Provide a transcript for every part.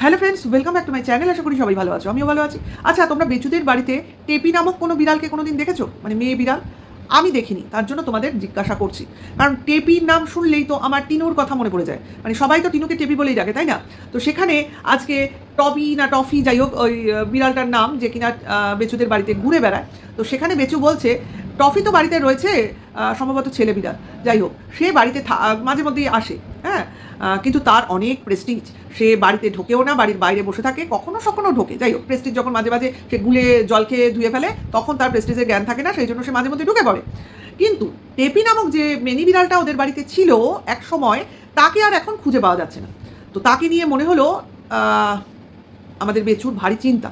Hello friends welcome back to my channel আশা করি সবাই ভালো আছো, আমিও ভালো আছি। আচ্ছা তোমরা বেচুদের বাড়িতে টেপি নামক কোনো বিড়ালকে কোনো দিন দেখেছ? মানে মেয়ে বিড়াল? আমি দেখিনি, তার জন্য তোমাদের জিজ্ঞাসা করছি। কারণ টেপির নাম শুনলেই তো আমার টিনুর কথা মনে পড়ে যায়। মানে সবাই তো টিনুকে টেপি বলেই ডাকে, তাই না? তো সেখানে আজকে টবি না টফি, যাই হোক, ওই বিড়ালটার নাম যে কিনা বেচুদের বাড়িতে ঘুরে বেড়ায়। তো সেখানে বেচু বলছে, টফি তো বাড়িতে রয়েছে সম্ভবত ছেলে বিড়াল। যাই হোক, সে বাড়িতে মাঝে মধ্যেই আসে। কিন্তু তার অনেক প্রেস্টিজ সে বাড়িতে ঢোকেও না, বাড়ির বাইরে বসে থাকে, কখনো সখনো ঢোকে। যাই হোক প্রেস্টিজ যখন মাঝে মাঝে সে গুলে জল খেয়ে ধুয়ে ফেলে, তখন তার প্রেস্টিজের জ্ঞান থাকে না, সেই জন্য সে মাঝে মধ্যে ঢুকে পড়ে। কিন্তু টেপি নামক যে মেনি বিড়ালটা ওদের বাড়িতে ছিল এক সময় তাকে আর এখন খুঁজে পাওয়া যাচ্ছে না। তো তাকে নিয়ে মনে হলো আমাদের বেচুর ভারী চিন্তা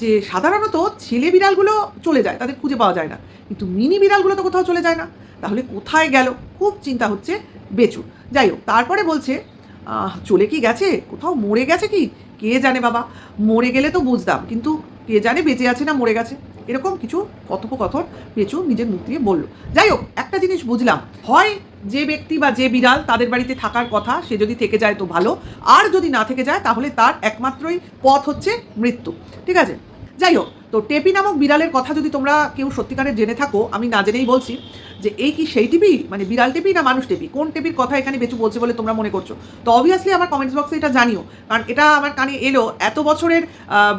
যে সাধারণত ছেলে বিড়ালগুলো চলে যায়, তাদের খুঁজে পাওয়া যায় না। কিন্তু মিনি বিড়ালগুলো তো কোথাও চলে যায় না। তাহলে কোথায় গেল? খুব চিন্তা হচ্ছে বেচু যাই হোক, তারপরে বলছে চলে কি গেছে? কোথাও মরে গেছে কি? কে জানে বাবা? মরে গেলে তো বুঝতাম, কিন্তু কে জানে বেঁচে আছে না মরে গেছে। এরকম কিছু কথোপকথন পেঁচু নিজের মুখ দিয়ে বলল। যাই হোক, একটা জিনিস বুঝলাম, হয় যে ব্যক্তি বা যে বিড়াল তাদের বাড়িতে থাকার কথা, সে যদি থেকে যায় তো ভালো, আর যদি না থেকে যায় তাহলে তার একমাত্রই পথ হচ্ছে মৃত্যু, ঠিক আছে? যাই হোক, তো টেপি নামক বিড়ালের কথা যদি তোমরা কেউ সত্যিকারের জেনে থাকো, আমি না জেনেই বলছি যে এই কি সেই টিপি মানে বিড়াল টেপি না মানুষ টেপি কোন টেপির কথা এখানে বেচু বলছে বলে তোমরা মনে করছ? তো অবভিয়াসলি আমার কমেন্টস বক্সে এটা জানিও। কারণ এটা আমার কানে এলো, এত বছরের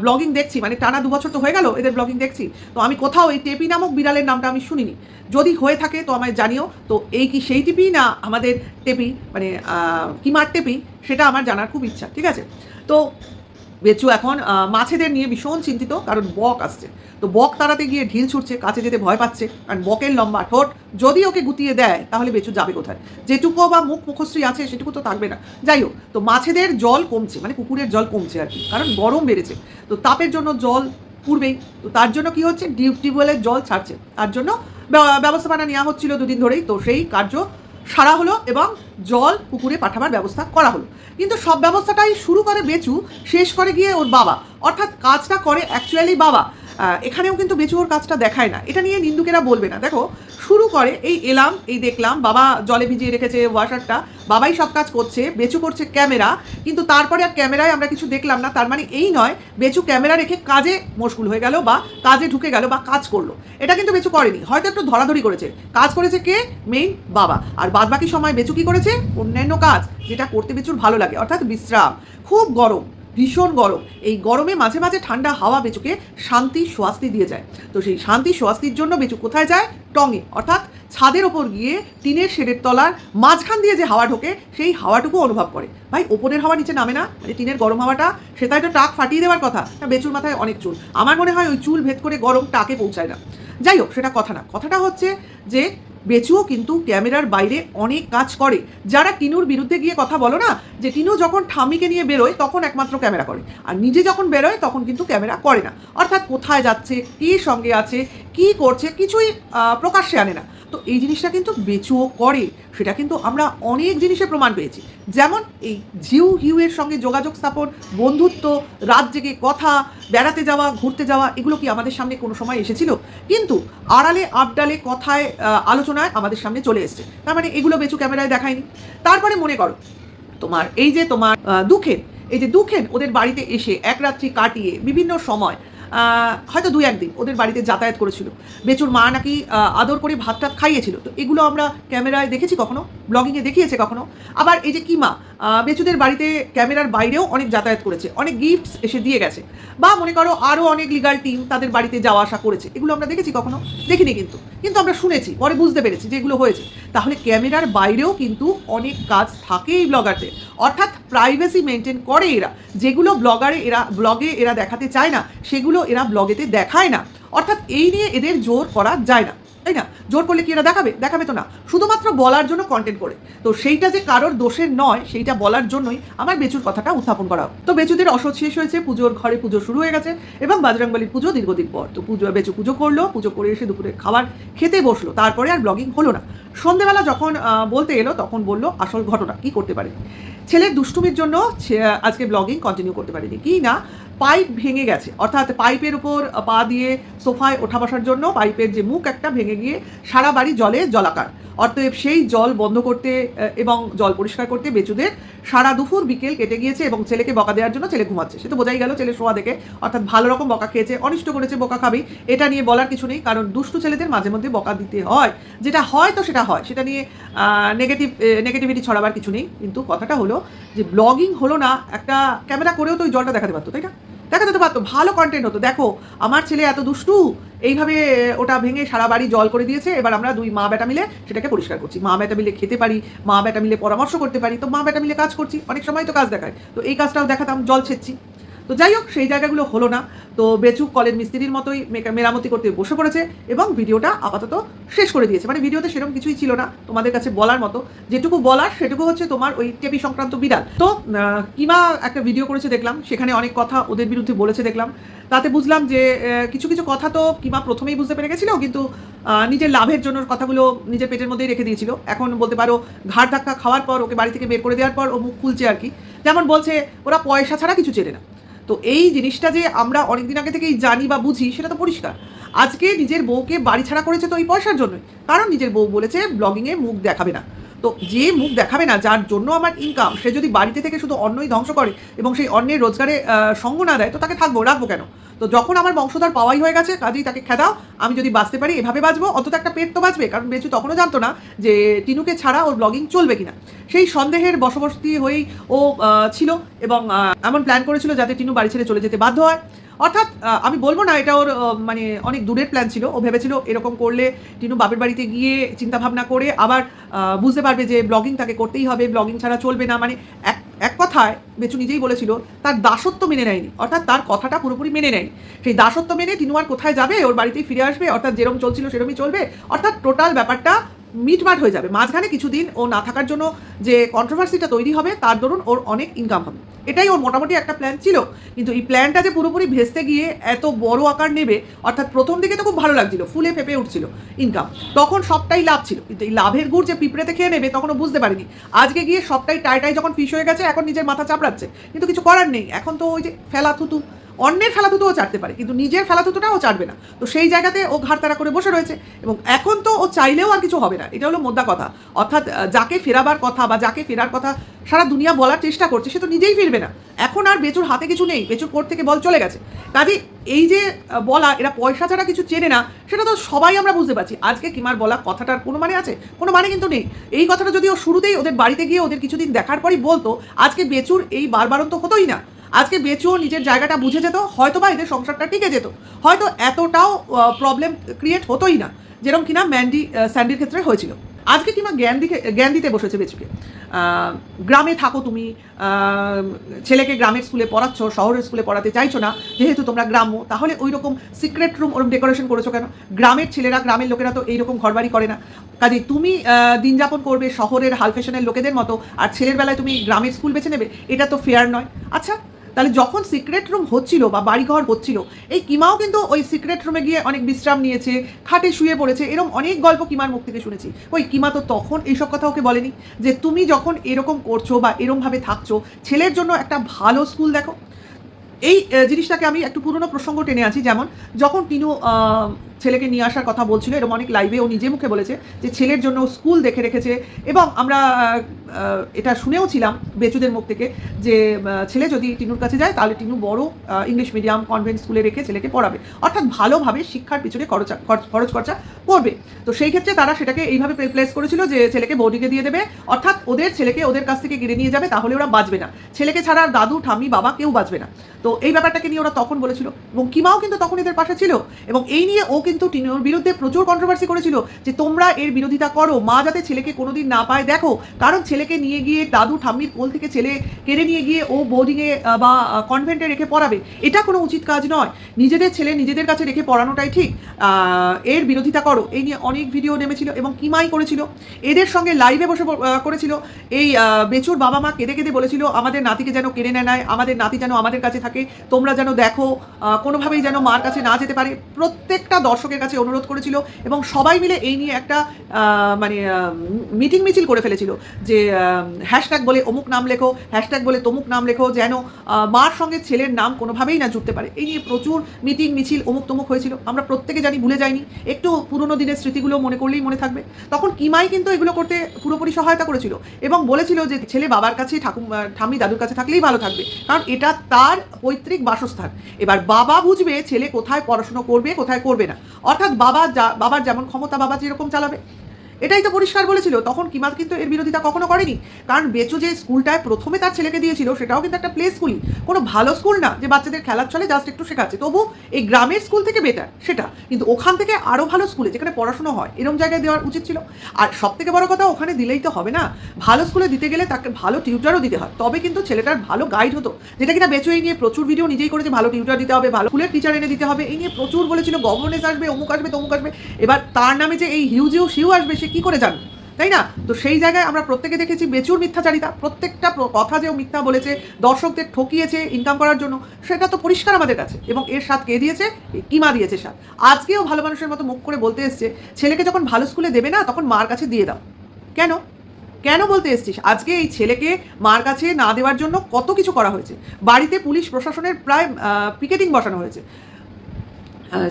ব্লগিং দেখছি মানে টানা দু বছর তো হয়ে গেল এদের ব্লগিং দেখছি। তো আমি কোথাও এই টেপি নামক বিড়ালের নামটা আমি শুনিনি। যদি হয়ে থাকে তো আমায় জানিও। তো এই কি সেই টিপি না আমাদের টেপি মানে কিমার টেপি, সেটা আমার জানার খুব ইচ্ছা, ঠিক আছে? তো বেচু এখন মাছেদের নিয়ে ভীষণ চিন্তিত, কারণ বক আসছে। তো বক তাড়াতে গিয়ে ঢিল ছুটছে, কাছে যেতে ভয় পাচ্ছে, কারণ বকের লম্বা ঠোঁট। যদি ওকে গুটিয়ে দেয়, তাহলে বেচু যাবে কোথায়? যেটুকু বা মুখ মুখশ্রী আছে, সেটুকু তো থাকবে না। যাই হোক, তো মাছেদের জল কমছে মানে পুকুরের জল কমছে আর কি, কারণ গরম বেড়েছে। তো তাপের জন্য জল পূর্বেই তো তার জন্য কি হচ্ছে? টিউবওয়েলের জল ছাড়ছে। তার জন্য ব্যবস্থাপনা নেওয়া হচ্ছিল দুদিন ধরেই। তো সেই কার্য সারা হলো এবং জল পুকুরে পাঠাবার ব্যবস্থা করা হলো। কিন্তু সব ব্যবস্থাটাই শুরু করে বেচু, শেষ করে গিয়ে ওর বাবা। অর্থাৎ কাজটা করে অ্যাকচুয়ালি বাবা। এখানেও কিন্তু বেচু ওর কাজটা দেখায় না। এটা নিয়ে নিন্দুকেরা বলবে না। দেখো, শুরু করে এই এলাম, এই দেখলাম, বাবা জলে ভিজিয়ে রেখেছে ওয়াশারটা, বাবাই সব কাজ করছে, বেচু করছে ক্যামেরা, কিন্তু তারপরে আর ক্যামেরায় আমরা কিছু দেখলাম না। তার মানে এই নয়, বেচু ক্যামেরা রেখে কাজে মশগুল হয়ে গেল বা কাজে ঢুকে গেল বা কাজ করল। এটা কিন্তু বেচু করেনি, হয়তো একটু ধরাধরি করেছে। কাজ করেছে কে? মেইন বাবা। আর বাদ বাকি সময় বেচু কি করেছে? অন্যান্য কাজ, যেটা করতে বেচুর ভালো লাগে, অর্থাৎ বিশ্রাম। খুব গরম। ভীষণ গরম। এই গরমে মাঝে মাঝে ঠান্ডা হাওয়া বেচুকে শান্তি স্বস্তি দিয়ে যায়। তো সেই শান্তি স্বস্তির জন্য বেচু কোথায় যায়? টঙে। অর্থাৎ ছাদের ওপর গিয়ে টিনের শেডের তলার মাঝখান দিয়ে যে হাওয়া ঢোকে, সেই হাওয়াটুকু অনুভব করে। ভাই, ওপরের হাওয়া নিচে নামে না? মানে টিনের গরম হাওয়াটা সেটা একটা টাক ফাটিয়ে দেওয়ার কথা। বেচুর মাথায় অনেক চুল। আমার মনে হয় ওই চুল ভেদ করে গরম টাকে পৌঁছায় না। যাই হোক, সেটা কথা না। কথাটা হচ্ছে যে বেচুও কিন্তু ক্যামেরার বাইরে অনেক কাজ করে। যারা টিনুর বিরুদ্ধে গিয়ে কথা বলো না, যে টিনু যখন ঠামিকে নিয়ে বেরোয়, তখন একমাত্র ক্যামেরা করে। আর নিজে যখন বেরোয়, তখন কিন্তু ক্যামেরা করে না। অর্থাৎ কোথায় যাচ্ছে, কী সঙ্গে আছে, কি করছে, কিছুই প্রকাশ্যে আনে না। তো এই জিনিসটা কিন্তু বেচুও করে। সেটা কিন্তু আমরা অনেক জিনিসে প্রমাণ পেয়েছি। যেমন এই ঝিউ হিউয়ের সঙ্গে যোগাযোগ স্থাপন, বন্ধুত্ব, রাত জেগে কথা, বেড়াতে যাওয়া, ঘুরতে যাওয়া, এগুলো কি আমাদের সামনে কোনো সময় এসেছিল? কিন্তু আড়ালে আবডালে কথায় আলোচনায় আমাদের সামনে চলে এসছে। তার মানে এগুলো বেচু ক্যামেরায় দেখায়নি। তারপরে মনে করো, তোমার এই যে তোমার দুঃখের এই যে দুঃখেন ওদের বাড়িতে এসে এক রাত্রি কাটিয়ে বিভিন্ন সময় হয়তো দুই একদিন ওদের বাড়িতে যাতায়াত করেছিল। বেচুর মা নাকি আদর করে ভাত টাত খাইয়েছিল। তো এগুলো আমরা ক্যামেরায় দেখেছি কখনো? ব্লগিংয়ে দেখিয়েছে কখনো? আবার এই যে কিমা বেচুদের বাড়িতে ক্যামেরার বাইরেও অনেক যাতায়াত করেছে। অনেক গিফটস এসে দিয়ে গেছে। বা মনে করো আরও অনেক লিগাল টিম তাদের বাড়িতে যাওয়া আসা করেছে। এগুলো আমরা দেখেছি কখনো? দেখিনি কিন্তু। কিন্তু আমরা শুনেছি, পরে বুঝতে পেরেছি যে এগুলো হয়েছে। তাহলে ক্যামেরার বাইরেও কিন্তু অনেক কাজ থাকে এই ব্লগারদের অর্থাৎ প্রাইভেসি মেনটেন করে এরা। যেগুলো ব্লগারে এরা ব্লগে এরা দেখাতে চায় না, সেগুলো এরা ব্লগেতে দেখায় না। অর্থাৎ এই নিয়ে এদের জোর করা যায় না। তাই না? জোর করলে কি এরা দেখাবে? দেখাবে তো না। শুধুমাত্র বলার জন্য কন্টেন্ট করে। তো সেইটা যে কারোর দোষের নয়, সেইটা বলার জন্যই আমার বেচুর কথাটা উত্থাপন করা। তো বেচুদের অসৎ শেষ হয়েছে, পুজোর ঘরে পুজো শুরু হয়ে গেছে, এবং বাজরাংবালির পুজো দীর্ঘদিন পর। তো পুজো, বেচু পুজো করল, পুজো করে এসে দুপুরে খাবার খেতে বসল। তারপরে আর ব্লগিং হলো না। সন্ধেবেলা যখন বলতে এলো, তখন বলল, আসল ঘটনা কি করতে পারে? ছেলের দুষ্টুমির জন্য আজকে ব্লগিং কন্টিনিউ করতে পারিনি। কি না? পাইপ ভেঙে গেছে। অর্থাৎ পাইপের উপর পা দিয়ে সোফায় ওঠা বসার জন্য পাইপের যে মুখ একটা ভেঙে গিয়ে সারা বাড়ি জলে জলাকার। অতএব সেই জল বন্ধ করতে এবং জল পরিষ্কার করতে বেচুদের সারা দুপুর বিকেল কেটে গিয়েছে এবং ছেলেকে বকা দেওয়ার জন্য ছেলে ঘুমাচ্ছে। সে তো বোঝাই গেল ছেলে শোয়া দেখে, অর্থাৎ ভালো রকম বকা খেয়েছে, অনিষ্ট করেছে, বকা খাবেই। এটা নিয়ে বলার কিছু নেই, কারণ দুষ্টু ছেলেদের মাঝে মধ্যে বকা দিতে হয়। যেটা হয় তো সেটা হয়, সেটা নিয়ে নেগেটিভ নেগেটিভিটি ছড়াবার কিছু নেই। কিন্তু কথাটা হলো যে ব্লগিং হলো না, একটা ক্যামেরা করেও তো ওই জলটা দেখাতে পারতো, তাই না? দেখাতে তো পারতো, ভালো কন্টেন্ট হতো। দেখো, আমার ছেলে এত দুষ্টু, এইভাবে ওটা ভেঙে সারা বাড়ি জল করে দিয়েছে, এবার আমরা দুই মা বেটা মিলে সেটাকে পরিষ্কার করছি। মা বেটা মিলে খেতে পারি, মা বেটা মিলে পরামর্শ করতে পারি, তো মা বেটা মিলে কাজ করছি, অনেক সময় তো কাজ দেখায়। তো এই কাজটাও দেখাতাম, জল ছেচ্ছি। তো যাই হোক, সেই জায়গাগুলো হলো না। তো বেচু কলের মিস্ত্রির মতোই মেরামতি করতে বসে পড়েছে এবং ভিডিওটা আপাতত শেষ করে দিয়েছে। মানে ভিডিওতে সেরকম কিছুই ছিল না তোমাদের কাছে বলার মতো। যেটুকু বলার, সেটুকু হচ্ছে তোমার ওই টেপি সংক্রান্ত বিড়াল। তো কিমা একটা ভিডিও করেছে দেখলাম, সেখানে অনেক কথা ওদের বিরুদ্ধে বলেছে দেখলাম। তাতে বুঝলাম যে কিছু কিছু কথা তো কিমা প্রথমেই বুঝতে পেরে গেছিল, কিন্তু নিজের লাভের জন্য কথাগুলো নিজের পেটের মধ্যেই রেখে দিয়েছিল। এখন বলতে পারো, ঘাড় ধাক্কা খাওয়ার পর, ওকে বাড়ি থেকে বের করে দেওয়ার পর ও মুখ খুলছে আর কি। যেমন বলছে, ওরা পয়সা ছাড়া কিছু চেনে না। তো এই জিনিসটা যে আমরা অনেকদিন আগে থেকেই জানি বা বুঝি, সেটা তো পরিষ্কার। আজকে নিজের বউকে বাড়ি ছাড়া করেছে তো এই পয়সার জন্যই। কারণ নিজের বউ বলেছে ব্লগিংয়ে মুখ দেখাবে না। তো যে মুখ দেখাবে না, যার জন্য আমার ইনকাম সে যদি বাড়িতে থেকে শুধু অন্নই ধ্বংস করে এবং সেই অন্যের রোজগারে সঙ্গ না দেয়, তো তাকে থাকব, রাখব কেন? তো যখন আমার বংশধর পাওয়াই হয়ে গেছে, কাজেই তাকে খেদাও। আমি যদি বাঁচতে পারি, এভাবে বাঁচবো? অন্তত একটা পেট তো বাঁচবে, কারণ বেচু তখনও জানতো না যে টিনুকে ছাড়া ওর ব্লগিং চলবে কিনা। সেই সন্দেহের বশবর্তী হয়েই ও ছিল এবং এমন প্ল্যান করেছিল যাতে টিনু বাড়ি ছেড়ে চলে যেতে বাধ্য হয়। অর্থাৎ আমি বলব না এটা ওর মানে অনেক দূরের প্ল্যান ছিল। ও ভেবেছিল এরকম করলে টিনু বাপের বাড়িতে গিয়ে চিন্তাভাবনা করে আবার বুঝতে পারবে যে ব্লগিং তাকে করতেই হবে ব্লগিং ছাড়া চলবে না। মানে এক এক কথায় বেচু নিজেই বলেছিল, তার দাসত্ব মেনে নেয়নি। অর্থাৎ তার কথাটা পুরোপুরি মেনে নেয়নি। সেই দাসত্ব মেনে তিনু আর কোথায় যাবে? ওর বাড়িতেই ফিরে আসবে? অর্থাৎ যেরকম চলছিল সেরকমই চলবে? অর্থাৎ টোটাল ব্যাপারটা মিটমাট হয়ে যাবে। মাঝখানে কিছুদিন ও না থাকার জন্য যে কন্ট্রোভার্সিটা তৈরি হবে, তার দরুন ওর অনেক ইনকাম হবে। এটাই ওর মোটামুটি একটা প্ল্যান ছিল। কিন্তু এই প্ল্যানটা যে পুরোপুরি ভেস্তে গিয়ে এত বড় আকার নেবে, অর্থাৎ প্রথম দিকে তো খুব ভালো লাগছিল, ফুলে ফেপে উঠছিল ইনকাম তখন সবটাই লাভ ছিল। কিন্তু এই লাভের গুড় যে পিঁপড়েতে খেয়ে নেবে তখন ও বুঝতে পারেনি। আজকে গিয়ে সবটাই টাইটাই যখন ফিস হয়ে গেছে, এখন নিজের মাথা চাপড়াচ্ছে। কিন্তু কিছু করার নেই। এখন তো ওই যে ফেলা থুতু। অন্যের ফেলাথুতুও চাটতে পারে, কিন্তু নিজের ফেলাথুতুটাও চাটবে না। তো সেই জায়গাতে ও ঘাড় তাড়া করে বসে রয়েছে এবং এখন তো ও চাইলেও আর কিছু হবে না। এটা হলো মোদ্দা কথা। অর্থাৎ যাকে ফেরাবার কথা বা যাকে ফেরার কথা সারা দুনিয়া বলার চেষ্টা করছে, সে তো নিজেই ফিরবে না। এখন আর বেচুর হাতে কিছু নেই, বেচুর কোর্ট থেকে বল চলে গেছে। কাজে এই যে বলা, এরা পয়সা ছাড়া কিছু চেনে না, সেটা তো সবাই আমরা বুঝতে পারছি। আজকে কিমার বলা কথাটার কোনো মানে আছে? কোনো মানে কিন্তু নেই। এই কথাটা যদি ও শুরুতেই ওদের বাড়িতে গিয়ে ওদের কিছুদিন দেখার পরই বলতো, আজকে বেচুর এই বারবারন্ত হতোই না। আজকে বেচুও নিজের জায়গাটা বুঝে যেত হয়তো বা এদের সংসারটা টিকে যেত। হয়তো এতটাও প্রবলেম ক্রিয়েট হতোই না যেরকম কিনা ম্যান্ডি স্যান্ডির ক্ষেত্রে হয়েছিল। আজকে কিংবা জ্ঞান দিকে, জ্ঞান দিতে বসেছে বেচুকে। গ্রামে থাকো তুমি ছেলেকে গ্রামের স্কুলে পড়াচ্ছ, শহরের স্কুলে পড়াতে চাইছো না, যেহেতু তোমরা গ্রাম্য, তাহলে ওই রকম সিক্রেট রুম ওরকম ডেকোরেশন করেছ কেন? গ্রামের ছেলেরা, গ্রামের লোকেরা তো এইরকম ঘরবাড়ি করে না। কাজে তুমি দিন যাপন করবে শহরের হাল ফ্যাশনের লোকেদের মতো, আর ছেলের বেলায় তুমি গ্রামের স্কুল বেছে নেবে, এটা তো ফেয়ার নয়। আচ্ছা তাহলে যখন সিক্রেট রুম হচ্ছিল বা বাড়িঘর হচ্ছিল, এই কিমাও কিন্তু ওই সিক্রেট রুমে গিয়ে অনেক বিশ্রাম নিয়েছে, খাটে শুয়ে পড়েছে এরকম অনেক গল্প কিমার মুখ থেকে শুনেছি। ওই কিমা তো তখন এইসব কথা ওকে বলেনি যে তুমি যখন এরকম করছ বা এরমভাবে থাকছো, ছেলের জন্য একটা ভালো স্কুল দেখো। এই জিনিসটাকে আমি একটু পুরনো প্রসঙ্গ টেনে আছি যেমন যখন টিনু ছেলেকে নিয়ে আসার কথা বলছিল এরকম অনেক লাইভে ও নিজে মুখে বলেছে যে ছেলের জন্য স্কুল দেখে রেখেছে। এবং আমরা এটা শুনেও ছিলাম বেচুদের মুখ থেকে যে ছেলে যদি টিনুর কাছে যায়, তাহলে টিনু বড় ইংলিশ মিডিয়াম কনভেন্ট স্কুলে রেখে ছেলেকে পড়াবে। অর্থাৎ ভালোভাবে শিক্ষার পিছনে খরচা, খরচ খরচ করবে তো সেই ক্ষেত্রে তারা সেটাকে এইভাবে প্লেস করেছিল যে ছেলেকে বৌদিকে দিয়ে দেবে। অর্থাৎ ওদের ছেলেকে ওদের কাছ থেকে কিনে নিয়ে যাবে, তাহলে ওরা বাঁচবে না। ছেলেকে ছাড়া আর দাদু ঠামি বাবা কেউ বাঁচবে না। তো এই ব্যাপারটাকে নিয়ে ওরা তখন বলেছিল, এবং কিমাও কিন্তু তখন এদের পাশে ছিল। এবং এই নিয়ে ও কিন্তু টিনুর বিরুদ্ধে প্রচুর কন্ট্রোভার্সি করেছিল যে তোমরা এর বিরোধিতা করো, মা যাতে ছেলেকে কোনোদিন না পায়। দেখো, কারণ ছেলেকে নিয়ে গিয়ে দাদু ঠাম্মির কোল থেকে ছেলে কেড়ে নিয়ে গিয়ে ও বোর্ডিংয়ে বা কনভেন্টে রেখে পড়াবে, এটা কোনো উচিত কাজ নয়। নিজেদের ছেলে নিজেদের কাছে রেখে পড়ানোটাই ঠিক। এর বিরোধিতা করো। এই নিয়ে অনেক ভিডিও নেমেছিল এবং কিমাই করেছিল। এদের সঙ্গে লাইভে বসে করেছিল। এই বেচুর বাবা মা কেঁদে কেঁদে বলেছিল, আমাদের নাতিকে যেন কেড়ে নেয় নেয়, আমাদের নাতি যেন আমাদের কাছে থাকে, তোমরা যেন দেখো কোনোভাবেই যেন মার কাছে না যেতে পারে। প্রত্যেকটা দর্শক দর্শকের কাছে অনুরোধ করেছিল এবং সবাই মিলে এই নিয়ে একটা মানে মিটিং মিছিল করে ফেলেছিল যে হ্যাশট্যাগ বলে অমুক নাম লেখো হ্যাশট্যাগ বলে তমুক নাম লেখো যেন মার সঙ্গে ছেলের নাম কোনোভাবেই না জুড়তে পারে। এই নিয়ে প্রচুর মিটিং মিছিল অমুক তমুক হয়েছিল। আমরা প্রত্যেকে জানি ভুলে যাইনি। একটু পুরনো দিনের স্মৃতিগুলো মনে করলেই মনে থাকবে। তখন কিমাই কিন্তু এগুলো করতে পুরোপুরি সহায়তা করেছিল এবং বলেছিল যে, ছেলে বাবার কাছে ঠাকুর ঠাম্মি দাদুর কাছে থাকলেই ভালো থাকবে। কারণ এটা তার পৈতৃক বাসস্থান। এবার বাবা বুঝবে ছেলে কোথায় পড়াশুনো করবে, কোথায় করবে না। অর্থাৎ বাবা যা বাবার যেমন ক্ষমতা বাবা যেরকম চালাবে এটাই তো পরিষ্কার বলেছিল। তখন কিমাত কিন্তু এর বিরোধিতা কখনো করেনি। কারণ বেচু যে স্কুলটায় প্রথমে তার ছেলেকে দিয়েছিল, সেটাও কিন্তু একটা প্লে স্কুলই কোনো ভালো স্কুল না যে বাচ্চাদের খেলার চলে জাস্ট একটু শেখাচ্ছে। তবু এই গ্রামের স্কুল থেকে বেটার সেটা। কিন্তু ওখান থেকে আরও ভালো স্কুলে যেখানে পড়াশোনা হয়, এরম জায়গায় দেওয়ার উচিত ছিল। আর সব থেকে বড় কথা, ওখানে দিলেই তো হবে না। ভালো স্কুলে দিতে গেলে তাকে ভালো টিউটারও দিতে হয়। তবে কিন্তু ছেলেটার ভালো গাইড হতো। যেটা কিনা বেচু এই নিয়ে প্রচুর ভিডিও নিজেই করেছে, ভালো টিউটার দিতে হবে, ভালো স্কুলের টিচার এনে দিতে হবে। এই নিয়ে প্রচুর বলেছিল গভর্নেন্স আসবে, অমুক আসবে, তমুক আসবে। এবার তার নামে যে এই হিউজিও শিউ আসবে, সে কি করে জানবে? তাই না? তো সেই জায়গায় আমরা প্রত্যেকে দেখেছি বেচুর মিথ্যাচারিতা। প্রত্যেকটা কথা যে ও মিথ্যা বলেছে, দর্শকদের ঠকিয়েছে ইনকাম করার জন্য, সেটা তো পরিষ্কার আমাদের কাছে। এবং এর স্বাদ কে দিয়েছে? কিমা দিয়েছে স্বাদ। আজকেও ভালো মানুষের মতো মুখ করে বলতে এসছে, ছেলেকে যখন ভালো স্কুলে দেবে না, তখন মার কাছে দিয়ে দাও। কেন? কেন বলতে এসছিস? আজকে এই ছেলেকে মার কাছে না দেওয়ার জন্য কত কিছু করা হয়েছে। বাড়িতে পুলিশ, প্রশাসনের প্রায় পিকেটিং বসানো হয়েছে।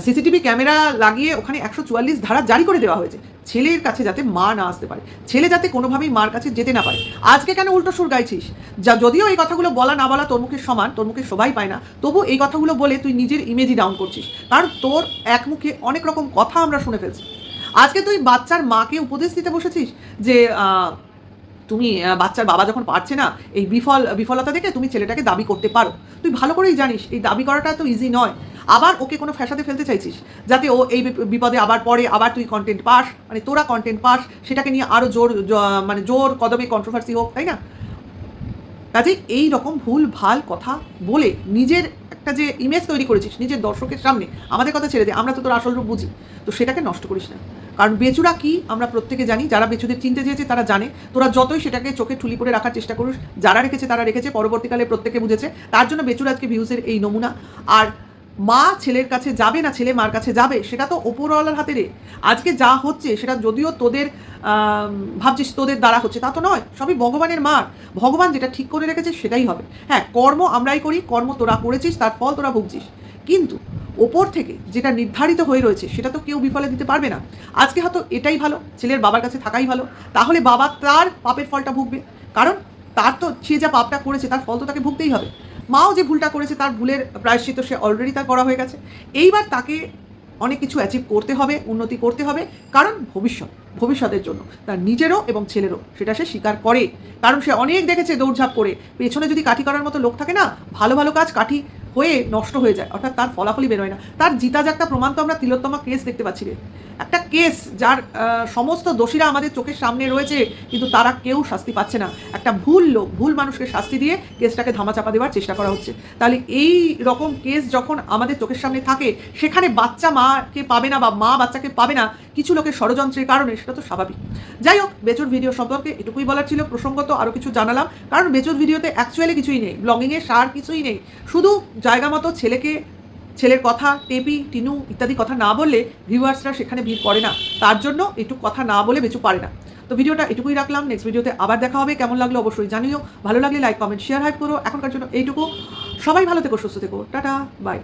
সিসিটিভি ক্যামেরা লাগিয়ে ওখানে একশো চুয়াল্লিশ ধারা জারি করে দেওয়া হয়েছে। ছেলের কাছে যাতে মা না আসতে পারে। ছেলে যাতে কোনোভাবেই মার কাছে যেতে না পারে। আজকে কেন উল্টো সুর গাইছিস? যা যদিও এই কথাগুলো বলা না বলা তোর মুখের সমান, তোর মুখে সবাই পায় না তবু এই কথাগুলো বলে তুই নিজের ইমেজই ডাউন করছিস। কারণ তোর এক মুখে অনেক রকম কথা আমরা শুনে ফেলছি। আজকে তুই বাচ্চার মাকে উপদেশ দিতে বসেছিস যে তুমি বাচ্চার বাবা যখন পারছে না, এই বিফল, বিফলতা দেখে তুমি ছেলেটাকে দাবি করতে পারো। তুই ভালো করেই জানিস, এই দাবি করাটা তো ইজি নয়। আবার ওকে কোনো ফ্যাসাতে ফেলতে চাইছিস? যাতে ও এই বিপ- বিপদে আবার পরে আবার তুই কন্টেন্ট পাস মানে তোরা কন্টেন্ট পাস, সেটাকে নিয়ে আরও জোর মানে জোর কদমে কন্ট্রোভার্সি হোক, তাই না? কাজে এই রকম ভুল, ভালো কথা বলে নিজের একটা যে ইমেজ তৈরি করেছিস, নিজের দর্শকের সামনে, আমাদের কথা ছেড়ে দে, আমরা তো তোর আসল রূপ বুঝি, তো সেটাকে নষ্ট করিস না। কারণ বেচুরা কি, আমরা প্রত্যেকে জানি, যারা বেচুদের চিনতে চেয়েছে তারা জানে, তোরা যতই সেটাকে চোখে ঠুলি করে রাখার চেষ্টা করিস, যারা রেখেছে তারা রেখেছে, পরবর্তীকালে প্রত্যেকে বুঝেছে, তার জন্য বেচুর আজকে ভিউজের এই নমুনা। আর মা ছেলের কাছে যাবে না, ছেলে মার কাছে যাবে, সেটা তো ওপরওয়ালার হাতে রে আজকে যা হচ্ছে, সেটা যদিও তোদের ভাবছিস তোদের দ্বারা হচ্ছে, তা তো নয়, সবই ভগবানের মার। ভগবান যেটা ঠিক করে রেখেছে, সেটাই হবে। হ্যাঁ কর্ম আমরাই করি, কর্ম তোরা করেছিস, তার ফল তোরা ভুগছিস। কিন্তু ওপর থেকে যেটা নির্ধারিত হয়ে রয়েছে, সেটা তো কেউ বিফলে দিতে পারবে না। আজকে হয়তো এটাই ভালো, ছেলের বাবার কাছে থাকাই ভালো। তাহলে বাবা তার পাপের ফলটা ভুগবে। কারণ তার তো, সে যা পাপটা করেছে, তার ফল তো তাকে ভুগতেই হবে। মাও যে ভুলটা করেছে তার ভুলের প্রায়শ্চিত সে অলরেডি তার করা হয়ে গেছে। এইবার তাকে অনেক কিছু অ্যাচিভ করতে হবে, উন্নতি করতে হবে, কারণ ভবিষ্যৎ, ভবিষ্যতের জন্য। তার নিজেরও এবং ছেলেরও, সেটা সে স্বীকার করে। কারণ সে অনেক দেখেছে দৌড়ঝাঁপ করে। পেছনে যদি কাঠি করার মতো লোক থাকে না, ভালো ভালো কাজ কাঠি হয়ে নষ্ট হয়ে যায়, অর্থাৎ তার ফলাফলই বেরোয় না। তার জিতা যাকটা প্রমাণ তো আমরা তিলোত্তমা কেস দেখতে পাচ্ছি রে। একটা কেস যার সমস্ত দোষীরা আমাদের চোখের সামনে রয়েছে, কিন্তু তারা কেউ শাস্তি পাচ্ছে না। একটা ভুল লোক, ভুল মানুষকে শাস্তি দিয়ে কেসটাকে ধামাচাপা দেওয়ার চেষ্টা করা হচ্ছে। তাহলে এই রকম কেস যখন আমাদের চোখের সামনে থাকে, সেখানে বাচ্চা মাকে পাবে না বা মা বাচ্চাকে পাবে না, কিছু লোকের ষড়যন্ত্রের কারণে, সেটা তো স্বাভাবিক। যাই হোক, বেচুর ভিডিও সম্পর্কে এটুকুই বলার ছিল, প্রসঙ্গত আরও কিছু জানালাম, কারণ বেচুর ভিডিওতে অ্যাকচুয়ালি কিছুই নেই ব্লগিংয়ে সার কিছুই নেই। শুধু জায়গা মতো ছেলেকে, ছেলের কথা, টেপি, টিনু ইত্যাদি কথা না বললে ভিউয়ার্সরা সেখানে ভিড় করে না। তার জন্য একটু কথা না বলে বেচু পারে না। তো ভিডিওটা এটুকুই রাখলাম। নেক্সট ভিডিওতে আবার দেখা হবে। কেমন লাগল অবশ্যই জানিও। ভালো লাগলে লাইক কমেন্ট শেয়ার হাইপ করো। এখনকার জন্য এইটুকু। সবাই ভালো থেকো, সুস্থ থেকো। Tata bye